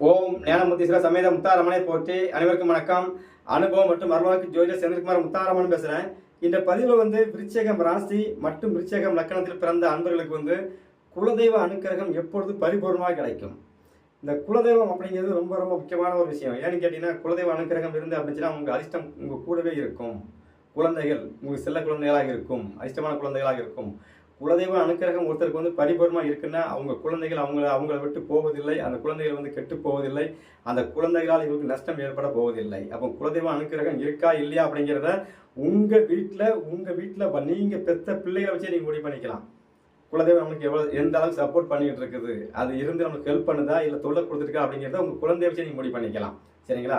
ஓம் ஞானமுத்தீஸ்வர சமேத முத்தாரமனை போற்றி அனைவருக்கும் வணக்கம். அனுபவம் மற்றும் மர்மவாக்கு ஜோதிடர் செந்தில்குமார் முத்தாரமன் பேசுகிறேன் இந்த பதிவில் வந்து விருச்சேகம் ராசி மற்றும் விருச்சேகம் லக்கணத்தில் பிறந்த அன்பர்களுக்கு வந்து குலதெய்வ அனுக்கிரகம் எப்பொழுது பரிபூர்ணமாக கிடைக்கும்? இந்த குலதெய்வம் அப்படிங்கிறது ரொம்ப ரொம்ப முக்கியமான ஒரு விஷயம். ஏன்னு கேட்டிங்கன்னா குலதெய்வ அனுக்கிரகம் இருந்து அப்படின்னா உங்கள் அதிர்ஷ்டம் உங்கள் கூடவே இருக்கும். குழந்தைகள் உங்களுக்கு செல்ல குழந்தைகளாக இருக்கும். அதிர்ஷ்டமான குழந்தைகளாக இருக்கும். குலதெய்வ அனுக்கிரகம் ஒருத்தருக்கு வந்து பரிபூர்ணமாக இருக்குன்னா அவங்க குழந்தைகள் அவங்கள அவங்கள விட்டு போவதில்லை அந்த குழந்தைகள் வந்து கெட்டு போவதில்லை அந்த குழந்தைகளால் இவங்களுக்கு நஷ்டம் ஏற்பட போவதில்லை. அப்போ குலதெய்வ அனுக்கிரகம் இருக்கா இல்லையா அப்படிங்கிறத உங்கள் வீட்டில் உங்கள் வீட்டில் நீங்கள் பெத்த பிள்ளைகளை வச்சே நீங்கள் முடிவு பண்ணிக்கலாம். குலதெய்வம் நமக்கு எவ்வளோ எந்த அளவுக்கு சப்போர்ட் பண்ணிகிட்டு இருக்குது? அது இருந்து நமக்கு ஹெல்ப் பண்ணுதா இல்லை தொல்லை கொடுத்துருக்கா அப்படிங்கிறத உங்கள் குழந்தைய வச்சு நீங்கள் முடிவு பண்ணிக்கலாம். சரிங்களா?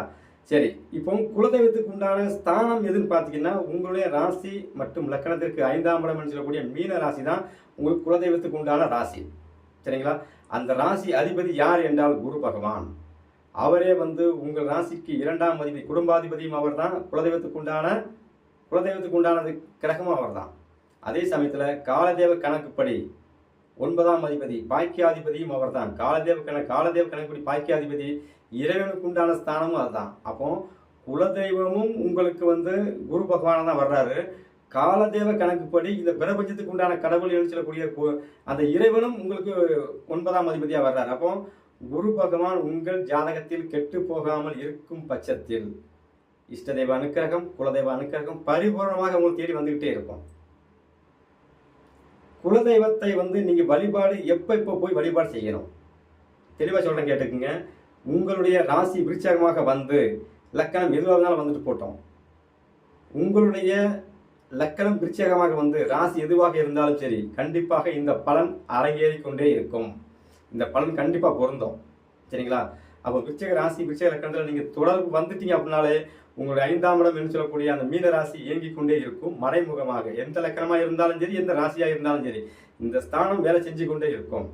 சரி இப்போ குலதெய்வத்துக்கு உண்டான ஸ்தானம் எதுன்னு பார்த்தீங்கன்னா உங்களுடைய ராசி மற்றும் லக்கணத்திற்கு ஐந்தாம் இடம் என்று சொல்லக்கூடிய மீன ராசி தான் உங்களுக்கு குலதெய்வத்துக்கு உண்டான ராசி. சரிங்களா? அந்த ராசி அதிபதி யார் என்றால் குரு பகவான். அவரே வந்து உங்கள் ராசிக்கு இரண்டாம் அதிபதி குடும்பாதிபதியும் அவர் தான் குலதெய்வத்துக்கு உண்டான குலதெய்வத்துக்கு உண்டானது கிரகமும் அவர் தான் அதே சமயத்தில் காலதேவ கணக்குப்படி ஒன்பதாம் அதிபதி பாக்கியாதிபதியும் அவர் தான் காலதேவ கண காலதேவ கணக்குப்படி பாக்கியாதிபதி இறைவனுக்கு உண்டான ஸ்தானமும் அதுதான். அப்போ குலதெய்வமும் உங்களுக்கு வந்து குரு பகவான தான் வர்றாரு. காலதேவ கணக்குப்படி இந்த பிரபஞ்சத்துக்கு உண்டான கடவுள் என்று சொல்லக்கூடிய அந்த இறைவனும் உங்களுக்கு ஒன்பதாம் அதிபதியா வர்றாரு. அப்போ குரு பகவான் உங்கள் ஜாதகத்தில் கெட்டு போகாமல் இருக்கும் பட்சத்தில் இஷ்டதெய்வ அனுக்கிரகம் குலதெய்வ அனுக்கிரகம் பரிபூர்ணமாக உங்களுக்கு தேடி வந்துகிட்டே இருக்கும். குலதெய்வத்தை வந்து நீங்க வழிபாடு எப்ப எப்ப போய் வழிபாடு செய்யணும்? தெளிவா சொல்றேன் கேட்டுக்குங்க. உங்களுடைய ராசி விருச்சகமாக வந்து லக்கணம் எதுவாக இருந்தாலும் வந்துட்டு போட்டோம். உங்களுடைய லக்கணம் விருச்சகமாக வந்து ராசி எதுவாக இருந்தாலும் சரி கண்டிப்பாக இந்த பலன் அரங்கேறி கொண்டே இருக்கும். இந்த பலன் கண்டிப்பாக பொருந்தும். சரிங்களா? அப்போ விருச்சக ராசி விருச்சக லக்கணத்தில் நீங்கள் தொடர்பு வந்துட்டீங்க அப்படின்னாலே உங்களுடைய ஐந்தாம் இடம் என்று சொல்லக்கூடிய அந்த மீன ராசி இயங்கிக் கொண்டே இருக்கும் மறைமுகமாக. எந்த லக்கணமாக இருந்தாலும் சரி எந்த ராசியாக இருந்தாலும் சரி இந்த ஸ்தானம் வேலை செஞ்சு கொண்டே இருக்கும்.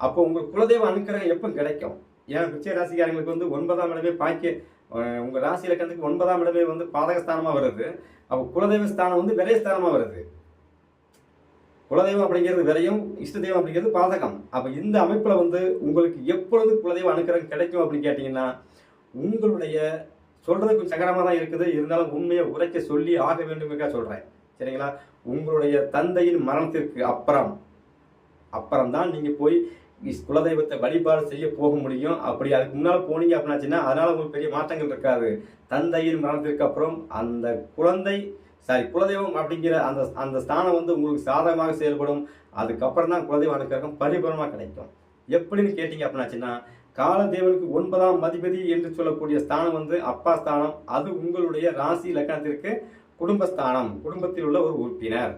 அப்போ உங்கள் குலதெய்வ அனுக்கிரகம் எப்போ கிடைக்கும்? ஏன்னா விருச்சிக ராசிக்காரங்களுக்கு வந்து ஒன்பதாம் இடமே பாக்கிய உங்கள் உங்க ராசி இலக்கணத்துக்கு ஒன்பதாம் இடமே வந்து பாதகஸ்தானமா வருது. அப்போ குலதெய்வ ஸ்தானம் வந்து விரயஸ்தானமா வருது. குலதெய்வம் அப்படிங்கிறது விலையும் இஷ்ட தெய்வம் அப்படிங்கிறது பாதகம். அப்போ இந்த அமைப்புல வந்து உங்களுக்கு எப்பொழுது குலதெய்வம் அனுக்கிறம் கிடைக்கும் அப்படின்னு கேட்டீங்கன்னா உங்களுடைய சொல்றது கொஞ்சம் சங்கடமா தான் இருக்குது. இருந்தாலும் உண்மையை உரைக்க சொல்லி ஆக வேண்டும் சொல்றேன். சரிங்களா? உங்களுடைய தந்தையின் மரணத்திற்கு அப்புறம் அப்புறம் தான் நீங்க போய் குலதெய்வத்தை வழிபாடு செய்ய போக முடியும். அப்படி அதுக்கு முன்னால் போனீங்க அப்படின்னாச்சுன்னா அதனால உங்களுக்கு பெரிய மாற்றங்கள் இருக்காது. தந்தையின் மரணத்திற்கு அப்புறம் அந்த குழந்தை சாரி குலதெய்வம் அப்படிங்கிற அந்த அந்த ஸ்தானம் வந்து உங்களுக்கு சாதகமாக செயல்படும். அதுக்கப்புறம் தான் குலதெய்வம் அனுக்கிரகம் பரிபூர்ணமாக கிடைக்கும். எப்படின்னு கேட்டீங்க அப்படின்னாச்சுன்னா காலதேவனுக்கு ஒன்பதாம் மதிபதி என்று சொல்லக்கூடிய ஸ்தானம் வந்து அப்பா ஸ்தானம். அது உங்களுடைய ராசி லக்கணத்திற்கு குடும்பஸ்தானம். குடும்பத்தில் உள்ள ஒரு உறுப்பினர்.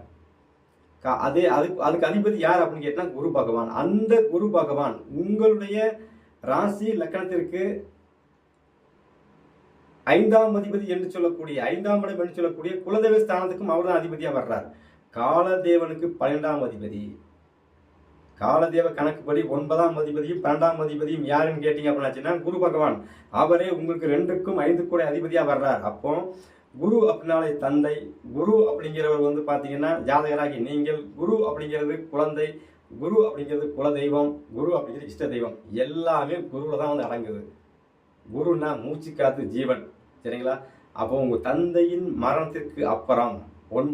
அதே அதுக்கு அதுக்கு அதிபதி யார் அப்படின்னு கேட்டால் குரு பகவான். அந்த குரு பகவான் உங்களுடைய ராசி லக்கணத்திற்கு ஐந்தாம் அதிபதி என்று சொல்லக்கூடிய ஐந்தாம் இடம் என்று சொல்லக்கூடிய குலதெய்வ ஸ்தானத்துக்கும் அவர் தான் அதிபதியாக வர்றார். காலதேவனுக்கு பன்னெண்டாம் அதிபதி. காலதேவ கணக்குப்படி ஒன்பதாம் அதிபதியும் பன்னெண்டாம் அதிபதியும் யாருன்னு கேட்டீங்க அப்படின்னாச்சுன்னா குரு பகவான். அவரே உங்களுக்கு ரெண்டுக்கும் ஐந்து கூட அதிபதியாக வர்றார். அப்போ குரு அப்படின்னாலே தந்தை குரு அப்படிங்கிறவர் வந்து பார்த்தீங்கன்னா ஜாதகராகி நீங்கள் குரு அப்படிங்கிறது குழந்தை குரு அப்படிங்கிறது குல தெய்வம் குரு அப்படிங்கிறது இஷ்ட தெய்வம். எல்லாமே குருவில் தான் வந்து அடங்குது. குருன்னா மூச்சு காத்து ஜீவன். சரிங்களா? அப்போ உங்கள் தந்தையின் மரணத்திற்கு அப்புறம் ஒன்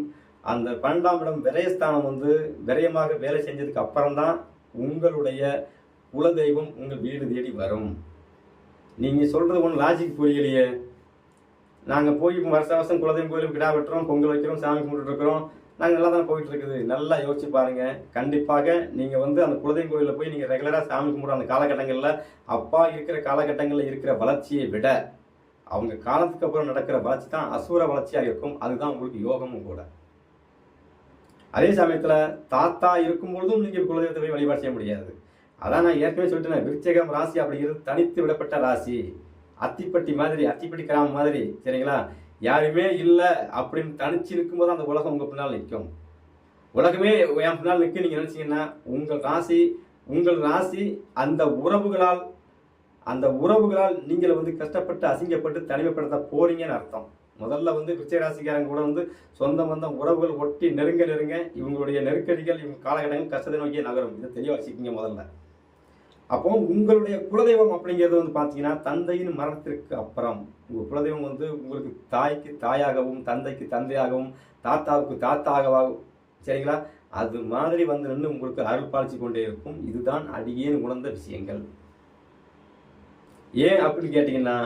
அந்த பன்னெண்டாம் இடம் விரயஸ்தானம் வந்து விரயமாக வேலை செஞ்சதுக்கு அப்புறம் தான் உங்களுடைய குலதெய்வம் உங்கள் வீடு தேடி வரும். நீங்கள் சொல்கிறது ஒன்று லாஜிக் புரியலையே? நாங்கள் போய் வருஷ வருஷம் குலதெய்வம் கோயிலுக்கு கிடா வெட்டுறோம் பொங்கல் வைக்கிறோம் சாமி கும்பிட்டுருக்குறோம் நாங்கள் நல்லா தான் போயிட்டு இருக்குது. நல்லா யோசிச்சு பாருங்க. கண்டிப்பாக நீங்கள் வந்து அந்த குலதெய்வம் கோயிலில் போய் நீங்கள் ரெகுலராக சாமி கும்பிட்ற அந்த காலகட்டங்களில் அப்பா இருக்கிற காலகட்டங்களில் இருக்கிற வளர்ச்சியை விட அவங்க காலத்துக்கு அப்புறம் நடக்கிற வளர்ச்சி தான் அசுர வளர்ச்சியாக இருக்கும். அதுதான் உங்களுக்கு யோகமும் கூட. அதே சமயத்தில் தாத்தா இருக்கும் பொழுதும் நீங்கள் குலதெய்வத்தை போய் வழிபாடு செய்ய முடியாது. அதான் நான் ஏற்கனவே சொல்லிட்டேன் விருச்சகம் ராசி அப்படிங்கிறது தனித்து விடப்பட்ட ராசி. அத்திப்பட்டி மாதிரி அத்திப்பட்டி கிராமம் மாதிரி சரிங்களா? யாருமே இல்லை அப்படின்னு தனிச்சு நிற்கும்போது அந்த உலகம் உங்கள் பின்னால் நிற்கும். உலகமே என் பின்னால் நிற்க நீங்கள் நினச்சிங்கன்னா உங்கள் ராசி உங்கள் ராசி அந்த உறவுகளால் அந்த உறவுகளால் நீங்கள் வந்து கஷ்டப்பட்டு அசிங்கப்பட்டு தனிமைப்படுத்த போறீங்கன்னு அர்த்தம். முதல்ல வந்து விச்சயராசிக்காரங்க கூட வந்து சொந்த பந்தம் உறவுகள் ஒட்டி நெருங்க நெருங்க இவங்களுடைய நெருக்கடிகள் இவங்க காலகட்டங்கள் கஷ்டத்தை நோக்கி நகரும். இதை தெளிவாக வச்சுக்கிங்க முதல்ல. அப்போ உங்களுடைய குலதெய்வம் அப்படிங்கிறது வந்து பார்த்தீங்கன்னா தந்தையின் மரணத்திற்கு அப்புறம். உங்கள் குலதெய்வம் வந்து உங்களுக்கு தாய்க்கு தாயாகவும் தந்தைக்கு தந்தையாகவும் தாத்தாவுக்கு தாத்தாகவும் சரிங்களா? அது மாதிரி வந்து நின்று உங்களுக்கு அருள் பாலிச்சு கொண்டே இருக்கும். இதுதான் அடியேன் உணர்ந்த விஷயங்கள். ஏன் அப்படின்னு கேட்டிங்கன்னா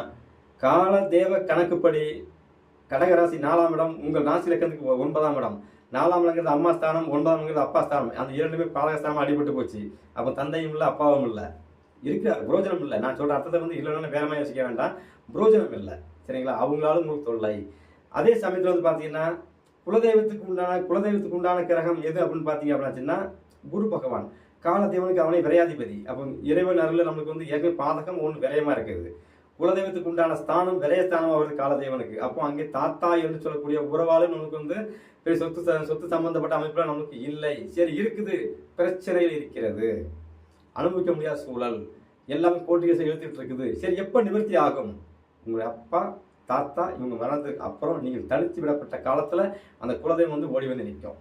கால தேவ கணக்குப்படி கடகராசி நாலாம் இடம் உங்கள் ராசி இலக்கணத்துக்கு ஒன்பதாம் இடம். நாலாம் இடங்கிறது அம்மா ஸ்தானம் ஒன்பதாம்ங்கிறது அப்பா ஸ்தானம். அந்த இரண்டுமே பாலகஸ்தானம் அடிபட்டு போச்சு. அப்போ தந்தையும் இல்லை அப்பாவும் இல்லை. இருக்க புரோஜனம் இல்லை. நான் சொல்கிற அர்த்தத்தை வந்து இல்லைன்னு வேற மாதிரி யோசிக்க வேண்டாம். புரோஜனம் இல்லை. சரிங்களா? அவங்களாலும் உங்களுக்கு தொல்லை. அதே சமயத்தில் வந்து பார்த்தீங்கன்னா குலதெய்வத்துக்கு உண்டான குலதெய்வத்துக்கு உண்டான கிரகம் எது அப்படின்னு பார்த்தீங்க அப்படின்னாச்சுன்னா குரு பகவான். காலதேவனுக்கு அவனே விரையாதிபதி. அப்போ இறைவன் அருள் நம்மளுக்கு வந்து ஏற்கனவே பாதகம் ஒன்று விரயமா இருக்குது குலதெய்வத்துக்கு உண்டான ஸ்தானம் விரயஸ்தானம் வருது காலதெய்வனுக்கு அப்போ அங்கே தாத்தா என்று சொல்லக்கூடிய உறவாலும் நமக்கு வந்து பெரிய சொத்து சொத்து சம்பந்தப்பட்ட அமைப்புல நமக்கு இல்லை. சரி இருக்குது. பிரச்சனையில் இருக்கிறது. அனுபவிக்க முடியாத சூழல். எல்லாமே போட்டி கேஸை இழுத்துட்டு இருக்குது. சரி எப்போ நிவர்த்தி ஆகும்? உங்களுடைய அப்பா தாத்தா இவங்க மறந்ததுக்கு அப்புறம் நீங்கள் தனித்து விடப்பட்ட காலத்தில் அந்த குலதெய்வம் வந்து ஓடி வந்து நிற்கும்.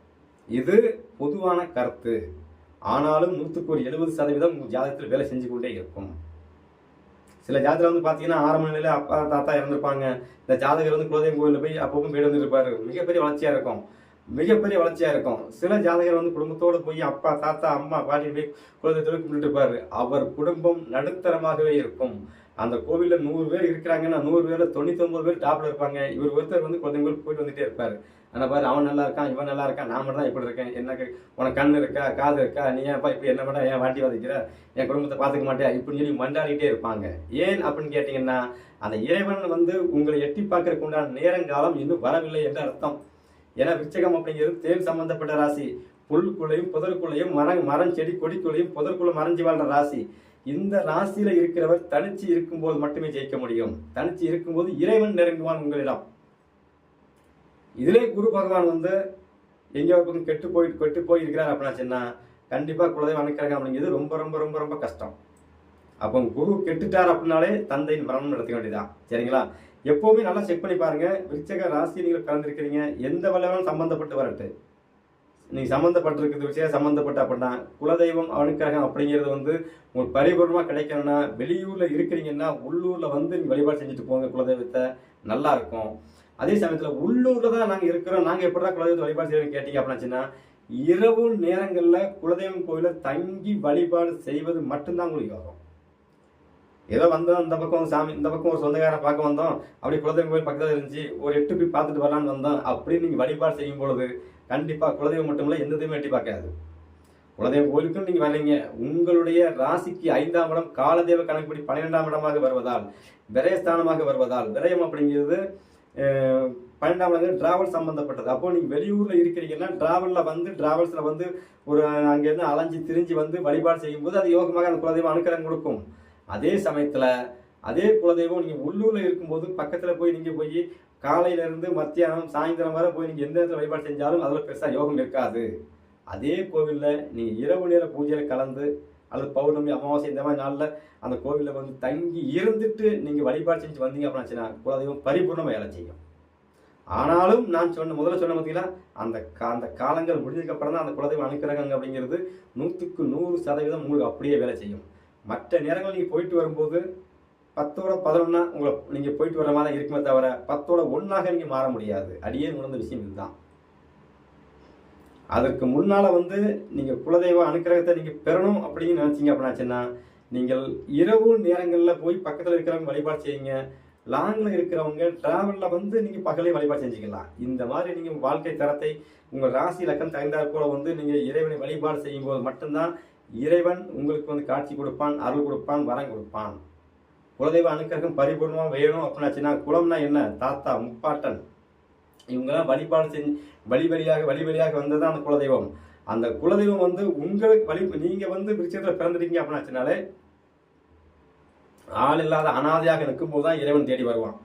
இது பொதுவான கருத்து. ஆனாலும் நூற்றுக்கு ஒரு எழுபது சதவீதம் உங்கள் ஜாதகத்தில் வேலை செஞ்சு கொண்டே இருக்கும். சில ஜாதகத்தில் வந்து பார்த்தீங்கன்னா ஆரம்ப நிலையில் அப்பா தாத்தா இறந்துருப்பாங்க. இந்த ஜாதகர் வந்து குலதெய்வம் கோயிலில் போய் அப்பவும் வீடு வந்துருப்பாரு மிகப்பெரிய வளர்ச்சியாக இருக்கும். மிகப்பெரிய வளர்ச்சியாக இருக்கும். சில ஜாதகர் வந்து குடும்பத்தோடு போய் அப்பா தாத்தா அம்மா பாட்டி போய் குலதெய்வத்தோடு கும்பிட்டு அவர் குடும்பம் நடுத்தரமாகவே இருக்கும். அந்த கோவிலில் நூறு பேர் இருக்கிறாங்கன்னா நூறு பேரில் தொண்ணூத்தொம்பது பேர் டாப்பில் இருப்பாங்க. இவர் ஒருத்தர் வந்து குழந்தைங்க போயிட்டு வந்துகிட்டே இருப்பார். அந்த பாரு அவன் நல்லா இருக்கான் இவன் நல்லா இருக்கான் நான் மட்டும் தான் இப்படி இருக்கேன். என்ன உனக்கு கண் இருக்கா காது இருக்கா? நீ ஏன்ப்பா இப்படி என்ன பண்ண ஏன் வாட்டி வதைக்கிற? என் குடும்பத்தை பார்த்துக்க மாட்டேன் இப்படின்னு சொல்லி மண்டாடிட்டே இருப்பாங்க. ஏன் அப்படின்னு கேட்டீங்கன்னா அந்த இறைவன் வந்து உங்களை எட்டி பார்க்கறதுக்கு உண்டான நேரங்காலம் இன்னும் வரவில்லை என்று அர்த்தம். ஏன்னா விச்சகம் அப்படிங்கிறது தேன் சம்பந்தப்பட்ட ராசி. புல்குள்ளையும் புதற்குள்ளையும் மரம் மரம் செடி கொடிக்குள்ளையும் புதற்குள்ள மறைஞ்சு வாழ்ற ராசி. இந்த ராசியில இருக்கிறவர் தனிச்சு இருக்கும்போது மட்டுமே ஜெயிக்க முடியும். தனிச்சு இருக்கும்போது இறைவன் நெருங்குவான் உங்களிடம். இதிலே குரு பகவான் வந்து எங்கேயோ பக்கம் கெட்டு போய் கெட்டு போய் இருக்கிறார் அப்படின்னாச்சுன்னா கண்டிப்பாக குலதெய்வம் அனுக்கிறாங்க அப்படிங்கிறது ரொம்ப ரொம்ப ரொம்ப ரொம்ப கஷ்டம். அப்போ குரு கெட்டுட்டார் அப்படின்னாலே தந்தையின் மரணம் நடத்த வேண்டியதான் சரிங்களா? எப்போவுமே நல்லா செக் பண்ணி பாருங்க. விருச்சக ராசி நீங்கள் பிறந்திருக்கிறீங்க. எந்த வல்லவனும் சம்மந்தப்பட்டு வரட்டு? நீங்கள் சம்மந்தப்பட்டிருக்கிறது விஷயம் சம்மந்தப்பட்ட அப்படின்னா குலதெய்வம் அனுக்கிரகம் அப்படிங்கிறது வந்து உங்களுக்கு பரிபூர்ணமாக கிடைக்கணும்னா வெளியூரில் இருக்கிறீங்கன்னா உள்ளூரில் வந்து நீங்கள் வழிபாடு செஞ்சுட்டு போங்க குலதெய்வத்தை. நல்லா இருக்கும். அதே சமயத்தில் உள்ளூரில் தான் நாங்கள் இருக்கிறோம். நாங்கள் எப்படி தான் குலதெய்வத்தை வழிபாடு செய்யணும் கேட்டீங்க அப்படின்னாச்சுன்னா இரவு நேரங்களில் குலதெய்வம் கோயிலில் தங்கி வழிபாடு செய்வது மட்டும்தான் உங்களுக்கு வரும் ஏதோ வந்தோம் இந்த பக்கம் சாமி இந்த பக்கம் ஒரு சொந்தக்காரன் பார்க்க வந்தோம். அப்படி குலதெய்வம் கோயில் பக்கத்தில் இருந்துச்சு ஒரு எட்டு போய் பார்த்துட்டு வரலான்னு வந்தோம். அப்படின்னு நீங்கள் வழிபாடு செய்யும் பொழுது கண்டிப்பாக குலதெய்வம் மட்டும் இல்லை எந்த தெய்வம் எட்டி பார்க்காது. குலதெய்வம் கோயிலுக்கும் நீங்கள் வரீங்க. உங்களுடைய ராசிக்கு ஐந்தாம் இடம் காலதேவ கணக்குப்படி பன்னிரெண்டாம் இடமாக வருவதால் விரயஸ்தானமாக வருவதால் விரயம் அப்படிங்கிறது பன்னெண்டாம் இடம் டிராவல் சம்மந்தப்பட்டது அப்போ நீங்கள் வெளியூரில் இருக்கிறீங்கன்னா டிராவலில் வந்து டிராவல்ஸில் வந்து ஒரு அங்கேருந்து அலைஞ்சு திரிஞ்சு வந்து வழிபாடு செய்யும்போது அது யோகமாக அந்த குலதெய்வம் அனுக்கிறம் கொடுக்கும். அதே சமயத்தில் அதே குலதெய்வம் நீங்கள் உள்ளூரில் இருக்கும்போது பக்கத்தில் போய் நீங்கள் போய் காலையிலேருந்து மத்தியானம் சாயந்தரம் வரை போய் நீங்கள் எந்த இடத்துல வழிபாடு செஞ்சாலும் அதில் பெருசாக யோகம் இருக்காது. அதே கோவிலில் நீங்கள் இரவு நேர பூஜையில் கலந்து அல்லது பௌர்ணமி அமாவாசை இந்த மாதிரி நாளில் அந்த கோவிலில் வந்து தங்கி இருந்துட்டு நீங்கள் வழிபாடு செஞ்சு வந்தீங்க அப்படின்னா குலதெய்வம் பரிபூர்ணமாக வேலை செய்யும். ஆனாலும் நான் சொன்ன முதல்ல சொன்ன பார்த்தீங்கன்னா அந்த கா- அந்த காலங்கள் முடிஞ்சதுக்கப்புறம் தான் அந்த குலதெய்வம் அனுக்கிரகங்க அப்படிங்கிறது நூற்றுக்கு நூறு சதவீதம் உங்களுக்கு அப்படியே வேலை செய்யும். மற்ற நேரங்கள் நீங்கள் போயிட்டு வரும்போது பத்தோட பதினொன்னா உங்களை நீங்கள் போயிட்டு வர மாதிரி இருக்குமே தவிர பத்தோட ஒன்றாக நீங்கள் மாற முடியாது. அடியே உணர்ந்த விஷயம் இதுதான். அதற்கு முன்னால் வந்து நீங்கள் குலதெய்வ அனுக்கிரகத்தை நீங்கள் பெறணும் அப்படின்னு நினச்சிங்க அப்படின்னாச்சுன்னா நீங்கள் இரவு நேரங்களில் போய் பக்கத்தில் இருக்கிறவங்க வழிபாடு செய்யுங்க. லாங்கில் இருக்கிறவங்க டிராவலில் வந்து நீங்கள் பகலே வழிபாடு செஞ்சுக்கலாம். இந்த மாதிரி நீங்கள் வாழ்க்கை தரத்தை உங்கள் ராசி லக்கம் தகுந்தாற் போல வந்து நீங்கள் இறைவனை வழிபாடு செய்யும் போது மட்டும்தான் இறைவன் உங்களுக்கு வந்து காட்சி கொடுப்பான் அருள் கொடுப்பான் வரம் கொடுப்பான். குலதெய்வ அனுக்கிரகம் பரிபூர்ணமாக வேணும் அப்படின்னாச்சுன்னா குளம்னா என்ன? தாத்தா முப்பாட்டன். இவங்கெல்லாம் வழிபாடு செஞ்சு வழி வழியாக வழி வழியாக வந்தது அந்த குலதெய்வம். அந்த குலதெய்வம் வந்து உங்களுக்கு வழி நீங்கள் வந்து விருட்சத்தில் அப்படின்னு அப்படின்னாச்சுனாலே ஆள் இல்லாத அனாதையாக நிற்கும்போது தான் இறைவன் தேடி வருவான்.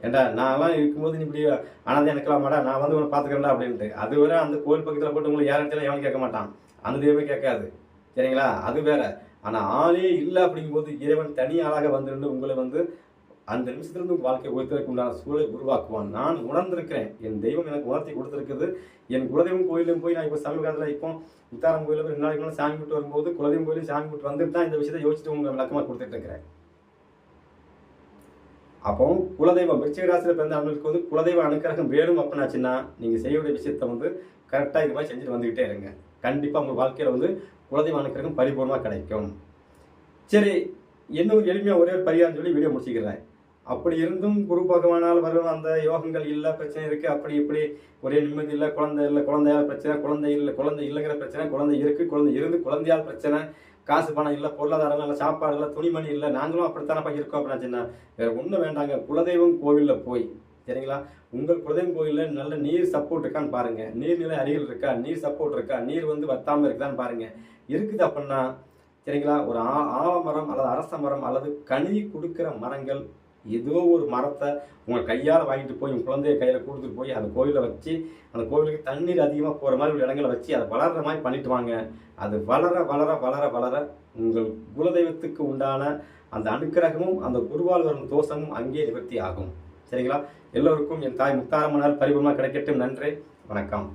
ஏண்டா நான்லாம் இருக்கும்போது நீ இப்படி அனாதையாக நிற்கலாமாடா? நான் வந்து உன்னை பார்த்துக்கிறேன்டா அப்படின்ட்டு. அதுவரை அந்த கோயில் பக்கத்தில் போட்டு உங்களுக்கு யாரும் எவன் கேட்க மாட்டான். அந்த தெய்வமே கேட்காது. சரிங்களா? அது வேற. ஆனால் ஆளே இல்லை அப்படிங்கும்போது இறைவன் தனி ஆளாக வந்துருந்து உங்களை வந்து அந்த நிமிஷத்துலேருந்து உங்கள் வாழ்க்கை உயர்த்ததுக்கு உண்டான சூழலை உருவாக்குவான். நான் உணர்ந்திருக்கிறேன். என் தெய்வம் எனக்கு உணர்த்தி கொடுத்துருக்குது என் குலதெய்வம் கோயிலும் போய் நான் இப்போ சமீப காலத்தில் இப்போ முத்தாரம் கோயிலில் ரெண்டு நாளைக்கு சாமி கூட்டு வரும்போது குலதெய்வம் கோயிலும் சாமி கூட்டு வந்துட்டு தான் இந்த விஷயத்தை யோசிச்சுட்டு உங்களுக்கு விளக்கமாக கொடுத்துட்டு இருக்கிறேன் அப்போ குலதெய்வம் விருச்சிகராசியில் பிறந்த அவங்களுக்கு வந்து குலதெய்வ அனுக்கிரகம் வேணும் அப்படின்னாச்சுன்னா நீங்கள் செய்யக்கூடிய விஷயத்த வந்து கரெக்டாக இது மாதிரி செஞ்சுட்டு வந்துக்கிட்டே இருங்க. கண்டிப்பாக உங்கள் வாழ்க்கையில் வந்து குலதெய்வ அனுக்கிரகம் பரிபூர்ணமாக கிடைக்கும். சரி என்ன எளிமையாக ஒரே ஒரு பரிகாரம் சொல்லி வீடியோ முடிச்சுக்கிறேன். அப்படி இருந்தும் குரு பகவானால் வரும் அந்த யோகங்கள் இல்லை பிரச்சனை இருக்குது அப்படி இப்படி ஒரே நிம்மதி இல்லை குழந்தை இல்லை குழந்தையால் பிரச்சனை குழந்தை இல்லை குழந்தை இல்லைங்கிற பிரச்சனை குழந்தை இருக்குது குழந்தை இருந்து குழந்தையால் பிரச்சனை காசு பணம் இல்லை பொருளாதாரம் இல்லை சாப்பாடு இல்லை துணிமணி இல்லை நாங்களும் அப்படித்தானப்பா இருக்கோம் அப்படின்னா வேற ஒன்றும் வேண்டாங்க. குலதெய்வம் கோவிலில் போய் சரிங்களா? உங்கள் குலதெய்வம் கோயிலில் நல்ல நீர் சப்போர்ட் இருக்கான்னு பாருங்க. நீர்நிலை அருகில் இருக்கா? நீர் சப்போர்ட் இருக்கா? நீர் வந்து வத்தாமல் இருக்குதான்னு பாருங்க. இருக்குது அப்படின்னா சரிங்களா? ஒரு ஆ ஆலமரம் அல்லது அரச மரம் அல்லது கனி கொடுக்கிற மரங்கள் ஏதோ ஒரு மரத்தை உங்கள் கையால் வாங்கிட்டு போய் உங்கள் குழந்தைய கையில் கொடுத்துட்டு போய் அந்த கோயிலை வச்சு அந்த கோவிலுக்கு தண்ணீர் அதிகமாக போகிற மாதிரி ஒரு இடங்களை வச்சு அதை வளர்கிற மாதிரி பண்ணிட்டு வாங்க. அது வளர வளர வளர வளர உங்கள் குலதெய்வத்துக்கு உண்டான அந்த அனுக்கிரகமும் அந்த குருவால் வரும் தோஷமும் அங்கே நிவர்த்தி ஆகும். சரிங்களா? எல்லோருக்கும் என் தாய் முத்தாரம்மனால் பரிபூர்ணமாக கிடைக்கட்டும். நன்றி. வணக்கம்.